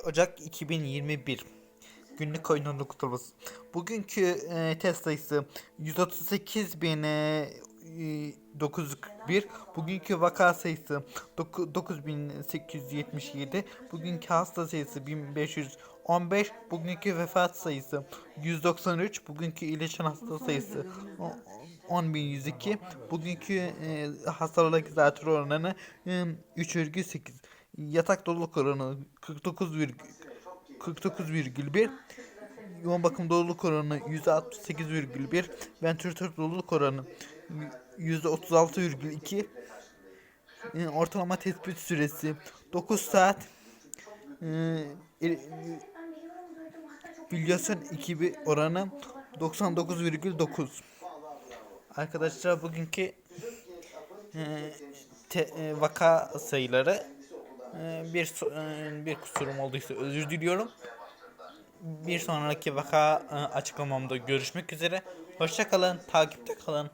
Ocak 2021 Günlük oyunun kutlaması. Bugünkü e, test sayısı 138.941. Bugünkü vaka sayısı 9877. Bugünkü hasta sayısı 1515. Bugünkü vefat sayısı 193. Bugünkü iyileşen hasta sayısı o- 10102. Bugünkü e, hastalık zatürre oranı e, 3,8. Yatak doluluk oranı 49, 49,1 Yoğun bakım doluluk oranı %68,1 Ventilatör doluluk oranı %36,2 Ee, Ortalama tespit süresi 9 saat Ee, e- Bilyasyon ekibi oranı 99,9 Arkadaşlar bugünkü e, te- e, vaka sayıları e, bir so- e, bir kusurum olduysa özür diliyorum. Bir sonraki vaka e, açıklamamda görüşmek üzere. Hoşça kalın, takipte kalın.